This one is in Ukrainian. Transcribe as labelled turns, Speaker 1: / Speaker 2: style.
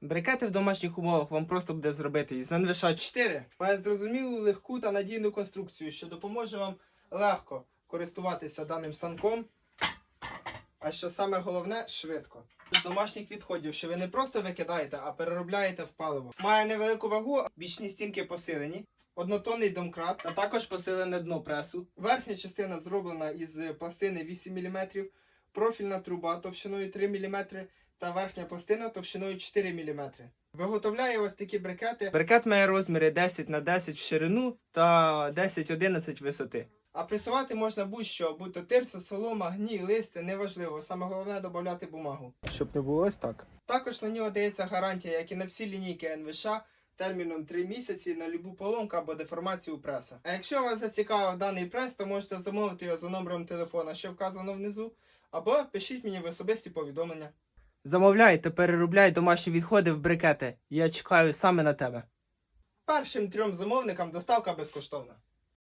Speaker 1: Брикети в домашніх умовах вам просто буде зробити із НВШ 4. Має зрозумілу, легку та надійну конструкцію, що допоможе вам легко користуватися даним станком. А що саме головне, швидко. З домашніх відходів, що ви не просто викидаєте, а переробляєте в паливо. Має невелику вагу, бічні стінки посилені, однотонний домкрат, а також посилене дно пресу. Верхня частина зроблена із пластини 8 мм, профільна труба товщиною 3 мм та верхня пластина товщиною 4 мм. Виготовляє ось такі брикети. Брикет має розміри 10 на 10 в ширину та 10-11 висоти. А пресувати можна будь-що, будь то тирса, солома, гній, листя, неважливо. Саме головне додати бумагу. Щоб не було ось так. Також на нього дається гарантія, як і на всі лінійки НВШ, терміном 3 місяці на любу поломку або деформацію преса. А якщо вас зацікавив даний прес, то можете замовити його за номером телефона, що вказано внизу, або пишіть мені в особисті повідомлення. Замовляй та переробляй домашні відходи в брикети. Я чекаю саме на тебе. Першим трьом замовникам доставка безкоштовна.